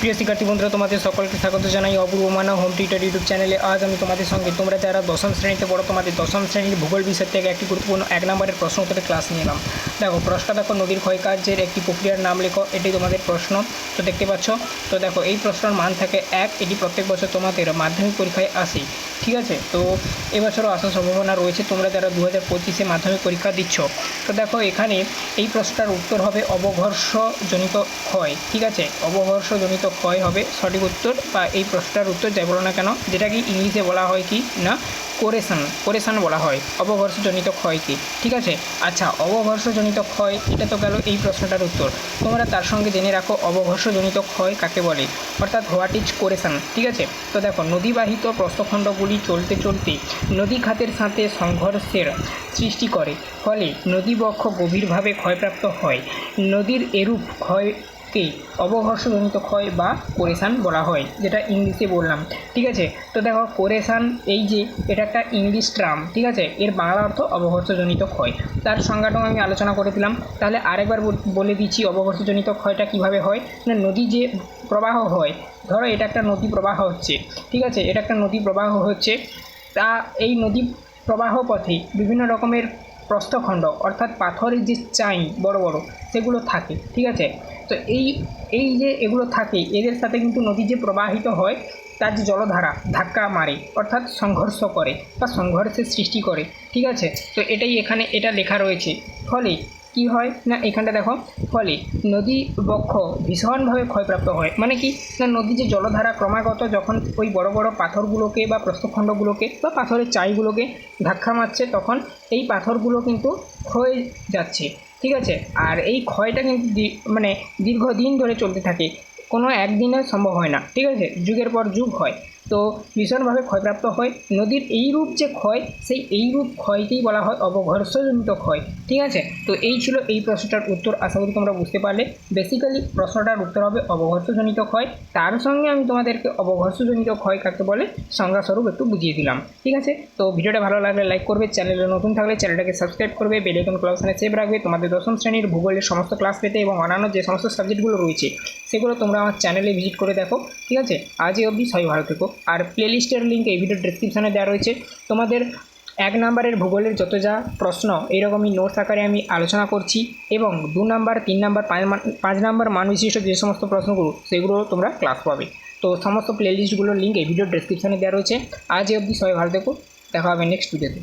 প্রিয় শিক্ষার্থী বন্ধুরা, তোমাদের সকলকে স্বাগত জানাই Apurba Manab home tutor YouTube চ্যানেলে আজ আমি তোমাদের সঙ্গে, তোমরা যারা দশম শ্রেণীতে পড়ো, তোমাদের দশম শ্রেণির ভূগোল বিষয় থেকে একটি গুরুত্বপূর্ণ এক নম্বরের প্রশ্ন উত্তরে ক্লাস নিয়ে এলাম। দেখো প্রশ্ন দেখো নদীর ক্ষয়কার্যের একটি প্রক্রিয়ার নাম লেখো এটি তোমাদের প্রশ্ন। তো দেখতে পাচ্ছ? তো দেখো, এই প্রশ্নের মান থাকে এক, এটি প্রত্যেক বছর তোমাদের মাধ্যমিক পরীক্ষায় আসে। ঠিক আছে? তো এবছরও আসার সম্ভাবনা রয়েছে, তোমরা যারা দু হাজার পঁচিশে মাধ্যমিক পরীক্ষা দিচ্ছ। তো দেখো, এখানে এই প্রশ্নটার উত্তর হবে অবঘর্ষজনিত ক্ষয়। ঠিক আছে? অবঘর্ষজনিত ক্ষয় হবে, সঠিক উত্তর বা এই প্রশ্নটার উত্তর যাই বলো না কেন, যেটাকে ইংলিশে বলা হয় কি না, কোরেশন কোরেশন বলা হয়, অবঘর্ষজনিত ক্ষয়কে ঠিক আছে? আচ্ছা অবঘর্ষজনিত ক্ষয়, এটা তো গেল এই প্রশ্নটার উত্তর। তোমরা তার সঙ্গে জেনে রাখো অবঘর্ষজনিত ক্ষয় কাকে বলে, অর্থাৎ হোয়াট ইজ কোরেশন, ঠিক আছে? তো দেখো, নদীবাহিত প্রস্তখণ্ডগুলি চলতে চলতে নদী খাতের সাথে সংঘর্ষের সৃষ্টি করে, ফলে নদীবক্ষ গভীরভাবে ক্ষয়প্রাপ্ত হয়। নদীর এরূপ ক্ষয়কে অবঘর্ষজনিত ক্ষয় বা কোরেশান বলা হয়, যেটা ইংলিশে বললাম, ঠিক আছে? তো দেখো কোরেশান এই যে, এটা একটা ইংলিশ ট্রাম ঠিক আছে? এর বাংলা অর্থ অবঘর্ষজনিত ক্ষয়। তার সংজ্ঞাটাও আমি আলোচনা করে দিলাম। তাহলে আরেকবার বল- দিচ্ছি অবঘর্ষজনিত ক্ষয়টা কীভাবে হয়? না নদী যে প্রবাহ হয়, ধরো এটা একটা নদী প্রবাহ হচ্ছে, ঠিক আছে? এটা একটা নদী প্রবাহ হচ্ছে, তা এই নদী প্রবাহ পথে বিভিন্ন রকমের প্রস্থখণ্ড অর্থাৎ পাথরের যে চাই বড় বড়, সেগুলো থাকে, ঠিক আছে? তো এই এই যে এগুলো থাকে, এদের সাথে কিন্তু নদী যে প্রবাহিত হয়, তার যে জলধারা ধাক্কা মারে, অর্থাৎ সংঘর্ষ করে বা সংঘর্ষের সৃষ্টি করে, ঠিক আছে? তো এটাই এখানে, এটা লেখা রয়েছে। ফলে কি হয়? না এখানটা দেখো। ফলে নদী বক্ষ ভীষণভাবে ক্ষয়প্রাপ্ত হয়। মানে কি? না, নদী যে জলধারা ক্রমাগত যখন ওই বড় বড় পাথরগুলোকে বা প্রস্থখণ্ডগুলোকে বা পাথরের চাইগুলোকে ধাক্কা মারছে, তখন এই পাথরগুলো কিন্তু ক্ষয়ে যাচ্ছে। ঠিক আছে? আর এই ক্ষয়টা কিন্তু মানে দীর্ঘদিন ধরে চলতে থাকে। কোনো একদিনে সম্ভব হয় না। ঠিক আছে? যুগের পর যুগ হয়। তো ভীষণভাবে ক্ষয়প্রাপ্ত হয়। নদীর এইরূপ যে ক্ষয়, সেই এইরূপ ক্ষয়কেই বলা হয় অবঘর্ষজনিত ক্ষয়। ঠিক আছে? তো এই ছিল এই প্রশ্নটার উত্তর। আশা করি তোমরা বুঝতে পারলে। বেসিক্যালি প্রশ্নটার উত্তর হবে অবঘর্ষজনিত ক্ষয়। তার সঙ্গে আমি তোমাদেরকে অবঘর্ষজনিত ক্ষয় কাকে বলে সংজ্ঞাস্বরূপ একটু বুঝিয়ে দিলাম। ঠিক আছে? তো ভিডিওটা ভালো লাগলে লাইক করবে। চ্যানেলে নতুন থাকলে চ্যানেলটাকে সাবস্ক্রাইব করবে। বেলাইকন ক্লাসনে সেভ রাখবে। তোমাদের দশম শ্রেণির ভূগোলের সমস্ত ক্লাস পেতে এবং অন্যান্য যে সমস্ত সাবজেক্টগুলো রয়েছে সেগুলো তোমরা আমার চ্যানেলে ভিজিট করে দেখো, ঠিক আছে? আজই অবধি সবাই ভালো থেকো। আর প্লেলিস্টের লিঙ্ক এই ভিডিও ডিসক্রিপশনে দেওয়া রয়েছে। তোমাদের এক নম্বরের ভূগোলের যত যা প্রশ্ন এইরকমই নোটস আকারে আমি আলোচনা করছি এবং দু নাম্বার, তিন নাম্বার, পাঁচ নাম্বার মান বিশিষ্ট যে সমস্ত প্রশ্নগুলো, সেগুলো তোমরা ক্লাস পাবে। তো সমস্ত প্লেলিস্টগুলোর লিঙ্ক এই ভিডিও ডিসক্রিপশনে দেওয়া রয়েছে। আজ অবধি সবাই ভালো থেকো। দেখা হবে নেক্সট ভিডিওতে